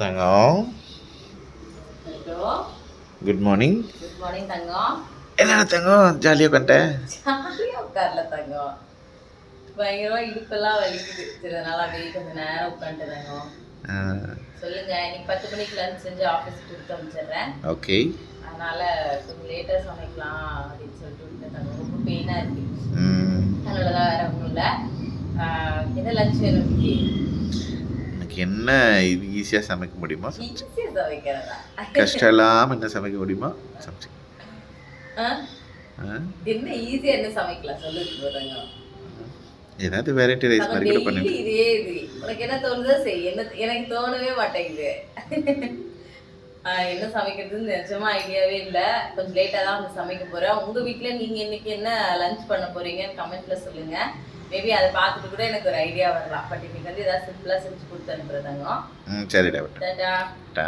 தங்கம் good morning good morning தங்கம் என்ன தங்கம் ஜாலியாக உட்காந்துட்டேன் ஜாலியாக உட்கார்ல தங்கம் பயங்கரமா இடுப்பெல்லாம் வலிக்குது. சரி அதனால அப்படியே கொஞ்ச நேரம் உட்காந்துட்டு தங்கம் சொல்லுங்க இன்னைக்கு பத்து மணிக்கு லஞ்ச் செஞ்சு ஆஃபீஸ் கொடுத்து அனுப்பிச்சிடுறேன் ஓகே. அதனால கொஞ்சம் லேட்டாக சமைக்கலாம் அப்படின்னு சொல்லிட்டு தங்கம் ரொம்ப பெயினாக இருக்கு. அதனால தான் வேற ஒன்றும் இல்லை. என்ன லஞ்ச் வேணும் என்ன இது ஈஸியாக சமைக்க முடியுமா? கஷ்டம் இல்லாமல் என்ன சமைக்க முடியுமா? சமைச்சு? என்ன ஈஸியாக என்ன சமைக்கலாம்? சொல்லுங்க ஏதாவது வெரைட்டி ரைஸ் மாதிரி கூட பண்ணி இதே இது. உனக்கு என்ன தோணுதோ செய். என்ன எனக்கு தோணவே மாட்டேங்குது. என்ன சமைக்கிறதுன்னு நிஜமா ஐடியாவே இல்லை. கொஞ்சம் லேட்டாக தான் வந்து சமைக்க போகிறேன் உங்கள் வீட்டில் நீங்கள் இன்னைக்கு என்ன லஞ்ச் பண்ண போறீங்கன்னு கமெண்ட்ல சொல்லுங்க. மேபி அதை பார்த்துட்டு கூட எனக்கு ஒரு ஐடியா வரலாம். பட் இன்னைக்கு வந்து ஏதாவது சிம்பிளாக செஞ்சு கொடுத்து அனுப்புறதாங்க சரிடா